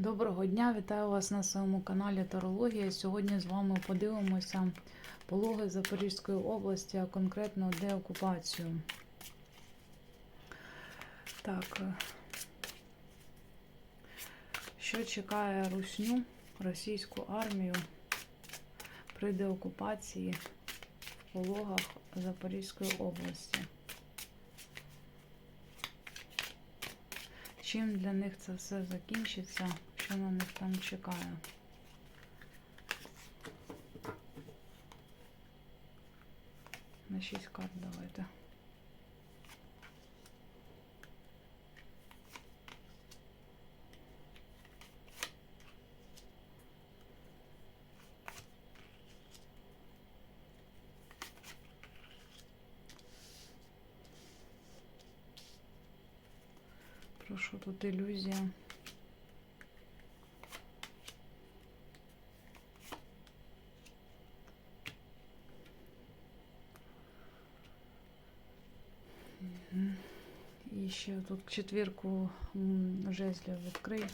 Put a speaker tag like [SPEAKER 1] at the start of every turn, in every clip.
[SPEAKER 1] Доброго дня, вітаю вас на своєму каналі Тарологія. Сьогодні з вами подивимося пологи Запорізької області, а конкретно деокупацію. Так, е, що чекає русню, російську армію при деокупації в пологах Запорізької області? Чим для них це все закінчиться, що на них там чекає? На 6 карт давайте. Прошу тут ілюзія. Мгм. І ще тут четвірку жезлів відкрий.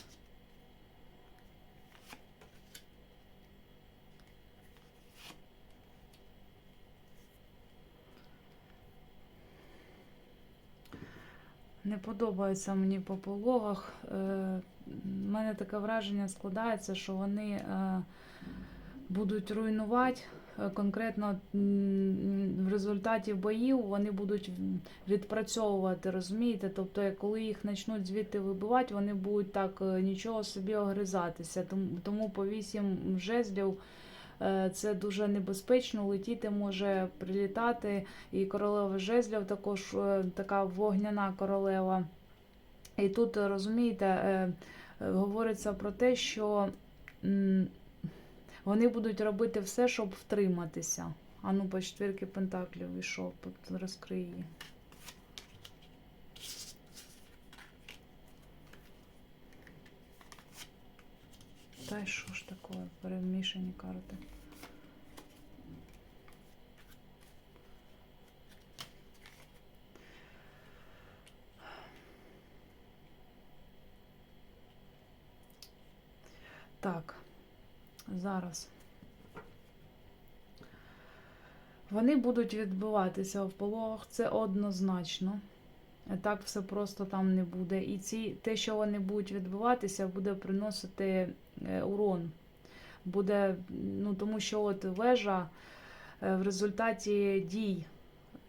[SPEAKER 1] Не подобається мені по пологах. Е, У мене таке враження складається, що вони е, будуть руйнувати. Конкретно в результаті боїв вони будуть відпрацьовувати, розумієте? Тобто, коли їх почнуть звідти вибивати, вони будуть так е, нічого собі огризатися. Тому, по вісім жезлів е, це дуже небезпечно. Летіти може прилітати. І королева жезлів також е, така вогняна королева. І тут, розумієте, говориться про те, що вони будуть робити все, щоб втриматися. А ну, по четвірки пентаклів ішов, розкрий її. Та й що ж таке? Перемішані карти. Так, зараз. Вони будуть відбиватися в пологах, це однозначно. Так все просто там не буде. І ці, те, що вони будуть відбиватися, буде приносити е, урон. Буде, ну, тому що от вежа е, в результаті дій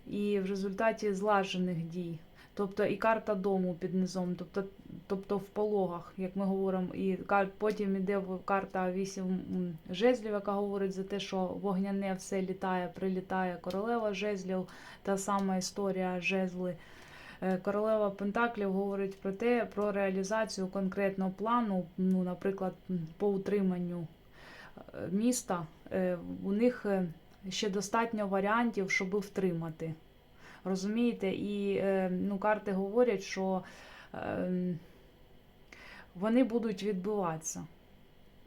[SPEAKER 1] і в результаті злажених дій. Тобто і карта дому під низом, тобто, тобто в пологах, як ми говоримо, і потім іде карта 8 жезлів, яка говорить за те, що вогняне все літає, прилітає королева жезлів, та сама історія жезли. Е, Королева Пентаклів говорить про те, про реалізацію конкретного плану, ну, наприклад, по утриманню е, міста. Е, У них ще достатньо варіантів, щоб втримати. Розумієте? І ну, карти говорять, що е, вони будуть відбиватися.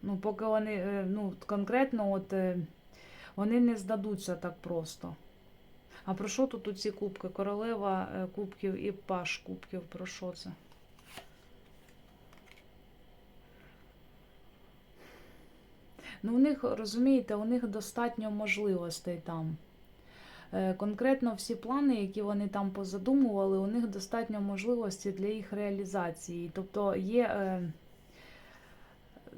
[SPEAKER 1] Ну, поки вони е, ну, конкретно от, е, вони не здадуться так просто. А про що тут ці кубки? Королева е, кубків і паш кубків. Про що це? Ну, у них, розумієте, у них достатньо можливостей там. Е, Конкретно всі плани, які вони там позадумували, у них достатньо можливості для їх реалізації. Тобто є. е,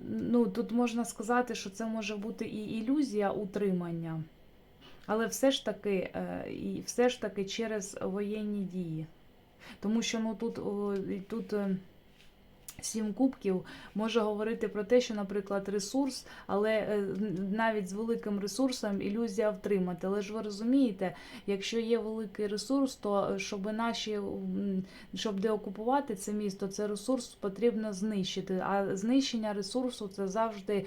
[SPEAKER 1] Ну, тут можна сказати, що це може бути і ілюзія утримання, але все ж таки, е, і все ж таки через воєнні дії. Тому що ну, тут, тут сім кубків може говорити про те, що, наприклад, ресурс, але е, навіть з великим ресурсом ілюзія втримати. Але ж ви розумієте, якщо є великий ресурс, то е, щоб наші щоб деокупувати це місто, це ресурс потрібно знищити. А знищення ресурсу це завжди.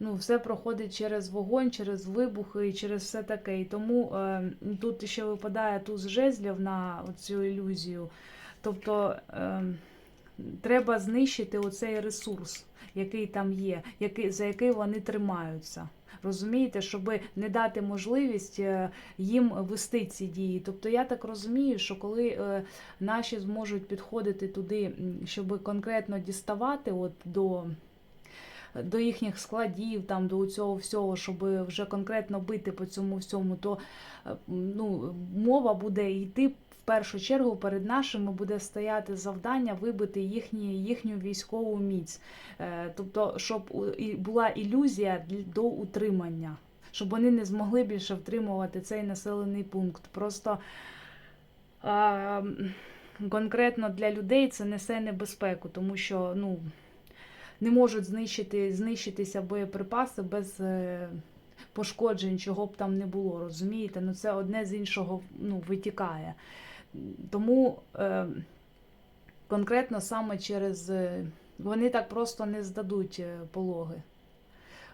[SPEAKER 1] Ну, все проходить через вогонь, через вибухи і через все таке. І тому е, тут ще випадає туз жезлів на цю ілюзію. Тобто е, треба знищити оцей ресурс, який там є, який, за який вони тримаються. Розумієте, щоб не дати можливість е, їм вести ці дії. Тобто я так розумію, що коли е, наші зможуть підходити туди, щоб конкретно діставати от до. До їхніх складів, там до цього всього, щоб вже конкретно бити по цьому всьому, то е, ну, мова буде йти першу чергу перед нашими буде стояти завдання вибити їхні, їхню військову міць. Е, Тобто, щоб була ілюзія до утримання, щоб вони не змогли більше втримувати цей населений пункт. Просто е, конкретно для людей це несе небезпеку, тому що ну, не можуть знищити, знищитися боєприпаси без. е, Пошкоджень, чого б там не було, розумієте? Ну це одне з іншого ну, витікає. Тому е, конкретно саме через. е, Вони так просто не здадуть е, пологи.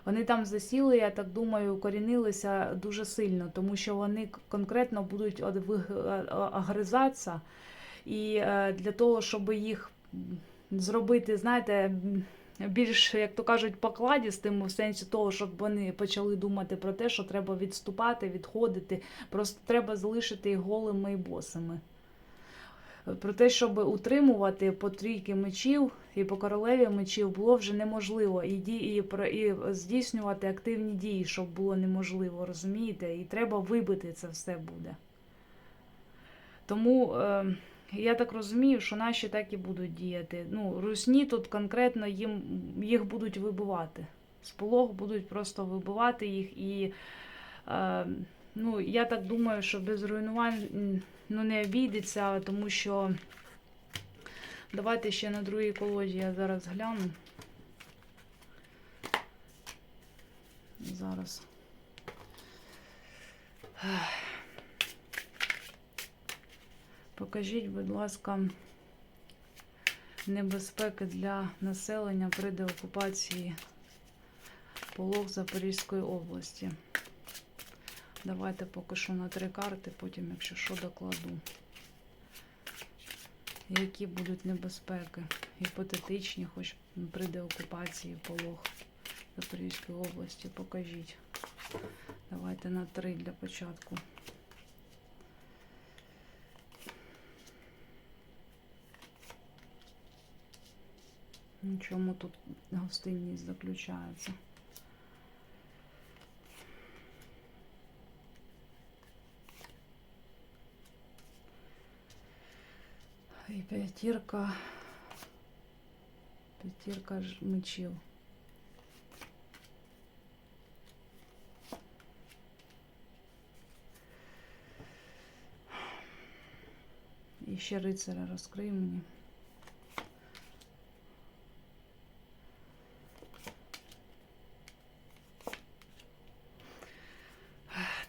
[SPEAKER 1] Вони там засіли, я так думаю, укорінилися дуже сильно, тому що вони конкретно будуть од- виг- а- а- огризатися. І е, для того, щоб їх зробити, знаєте, більш, як то кажуть, покладістими в сенсі того, щоб вони почали думати про те, що треба відступати, відходити, просто треба залишити їх голими і босими. Про те, щоб утримувати по трійки мечів і по королеві мечів було вже неможливо. І, і, і здійснювати активні дії, щоб було неможливо, розумієте? І треба вибити це все буде. Тому е, я так розумію, що наші так і будуть діяти. Ну, русні тут конкретно їм, їх будуть вибивати. Полог будуть просто вибивати їх і. Е, Ну, я так думаю, що без руйнувань ну, не обійдеться, тому що давайте ще на другій колоді я зараз гляну. Зараз. Покажіть, будь ласка, небезпеки для населення при деокупації полог Запорізької області. Давайте поки що на три карти, потім, якщо що, докладу. Які будуть небезпеки? Гіпотетичні, хоч при деокупації полог Запорізької області. Покажіть. Давайте на три для початку. Чому тут гостинність заключається? І п'ятірка. П'ятірка ж мечів. І ще рицаря розкрий мені.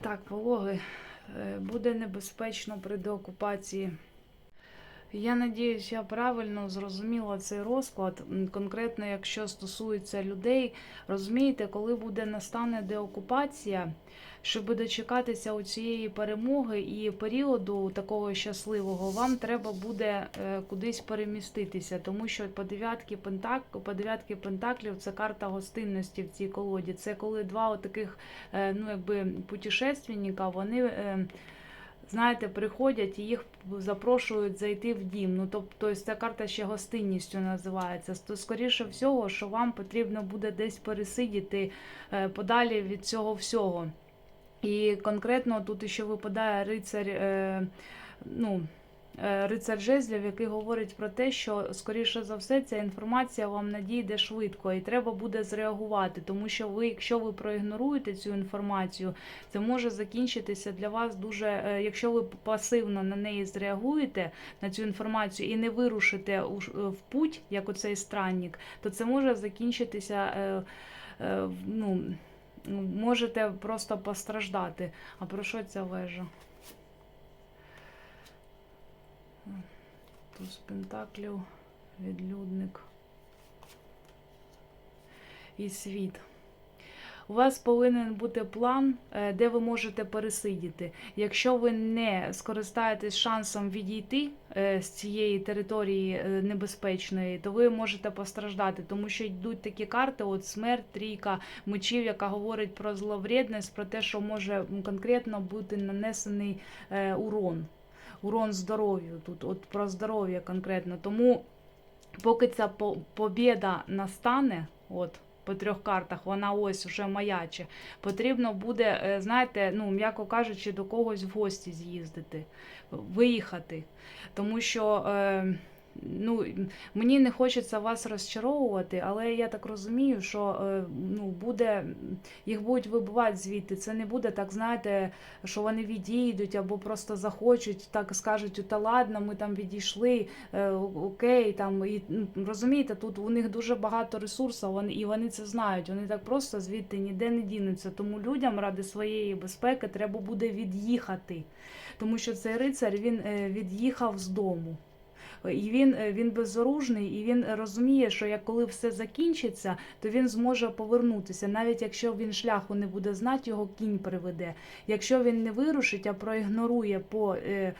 [SPEAKER 1] Так, пологи. Е, Буде небезпечно при деокупації. Я надіюсь, я правильно зрозуміла цей розклад. Конкретно, якщо стосується людей, розумієте, коли буде настане деокупація, щоб дочекатися у цієї перемоги і періоду такого щасливого, вам треба буде е, кудись переміститися, тому що по дев'ятки пентак, по дев'ятки пентаклів це карта гостинності в цій колоді. Це коли два отаких, е, ну якби путешественника, вони. Знаєте, приходять і їх запрошують зайти в дім. Ну, тобто ця карта ще гостинністю називається. То, скоріше всього, що вам потрібно буде десь пересидіти е, подалі від цього всього. І конкретно тут ще випадає рицар, е, ну, рицар жезлів, який говорить про те, що, скоріше за все, ця інформація вам надійде швидко і треба буде зреагувати, тому що ви, якщо ви проігноруєте цю інформацію, це може закінчитися для вас дуже, е, якщо ви пасивно на неї зреагуєте, на цю інформацію, і не вирушите е, в путь, як оцей странник, то це може закінчитися. е, е, ну, можете просто постраждати. А про що ця вежа? Туз пентаклів, відлюдник і світ. у вас повинен бути план, е, де ви можете пересидіти. Якщо ви не скористаєтесь шансом відійти е, з цієї території е, небезпечної, то ви можете постраждати, тому що йдуть такі карти: от смерть, трійка мечів, яка говорить про зловредність, про те, що може конкретно бути нанесений урон. Урон здоров'ю тут, от про здоров'я конкретно. Тому поки ця побіда настане, от по трьох картах, вона ось уже маяче. Потрібно буде, е, знаєте, ну, м'яко кажучи, до когось в гості з'їздити, виїхати. Тому що. Е, Ну, мені не хочеться вас розчаровувати, але я так розумію, що е, ну, буде, їх будуть вибивати звідти. Це не буде так, знаєте, що вони відійдуть або просто захочуть, так скажуть, та ладно, ми там відійшли, е, окей, там і розумієте, тут у них дуже багато ресурсів, і вони це знають. Вони так просто звідти ніде не дінуться. Тому людям ради своєї безпеки треба буде від'їхати, тому що цей рицар він е, від'їхав з дому. І він, е, він безоружний, і він розуміє, що як коли все закінчиться, то він зможе повернутися, навіть якщо він шляху не буде знати, його кінь приведе. Якщо він не вирушить, а проігнорує по е,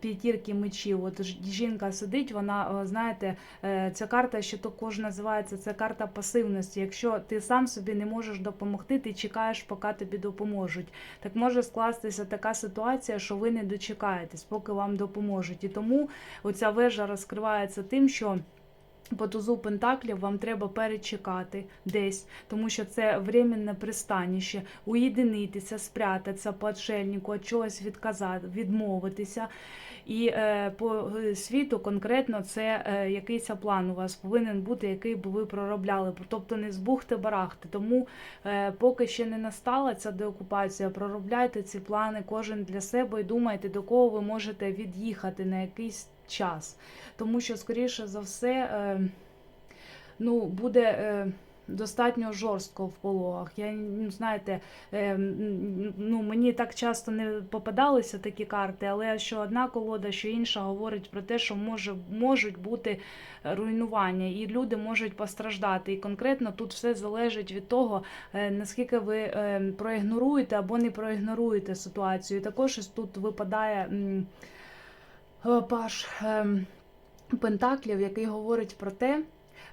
[SPEAKER 1] п'ятірки мечів, от жінка сидить, вона, е, знаєте, е, ця карта ще також називається це карта пасивності. Якщо ти сам собі не можеш допомогти, ти чекаєш, поки тобі допоможуть. Так може скластися така ситуація, що ви не дочекаєтесь, поки вам допоможуть. І тому оця вежа розкривається тим, що. По тузу пентаклів вам треба перечекати десь, тому що це временне пристаніще, уєдинитися, спрятатися по отшельнику, чогось відказати, відмовитися. І е, по е, світу конкретно це е, якийсь план у вас повинен бути, який би ви проробляли. Тобто не збухти барахти. Тому е, поки ще не настала ця деокупація, проробляйте ці плани кожен для себе і думайте, до кого ви можете від'їхати на якийсь час. Тому що, скоріше за все, е, ну, буде. Е, Достатньо жорстко в пологах. Я ну, знаєте, е, ну мені так часто не попадалися такі карти, але що одна колода, що інша говорить про те, що може можуть бути руйнування, і люди можуть постраждати. І конкретно тут все залежить від того, наскільки ви проігноруєте або не проігноруєте ситуацію. І також тут випадає паш е, Пентаклів, який говорить про те,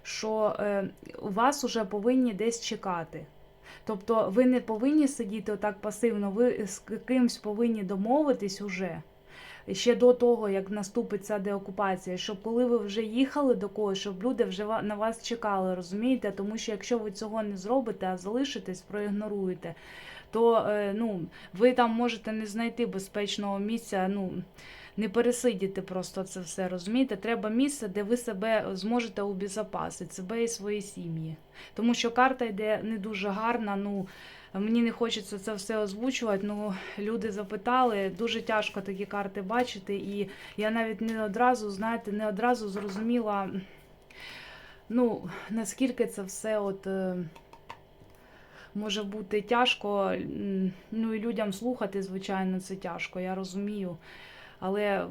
[SPEAKER 1] що е, вас уже повинні десь чекати. Тобто ви не повинні сидіти отак пасивно, ви з кимсь повинні домовитись уже. Ще до того, як наступить ця деокупація, щоб коли ви вже їхали до когось, щоб люди вже на вас чекали, розумієте? Тому що якщо ви цього не зробите, а залишитесь, проігноруєте, то е, ну, ви там можете не знайти безпечного місця. ну, не пересидіти просто це все, розумієте? Треба місце, де ви себе зможете убезопасити, себе і свої сім'ї. Тому що карта йде не дуже гарна. Ну мені не хочеться це все озвучувати. Ну люди запитали, дуже тяжко такі карти бачити, і я навіть не одразу, знаєте, не одразу зрозуміла, ну наскільки це все от. Може бути тяжко, ну і людям слухати, звичайно, це тяжко, я розумію. Але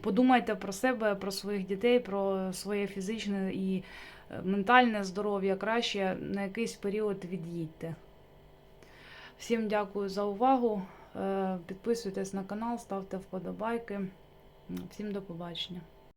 [SPEAKER 1] подумайте про себе, про своїх дітей, про своє фізичне і е, ментальне здоров'я. Краще на якийсь період від'їдьте. Всім дякую за увагу. Е, Підписуйтесь на канал, ставте вподобайки. Всім до побачення.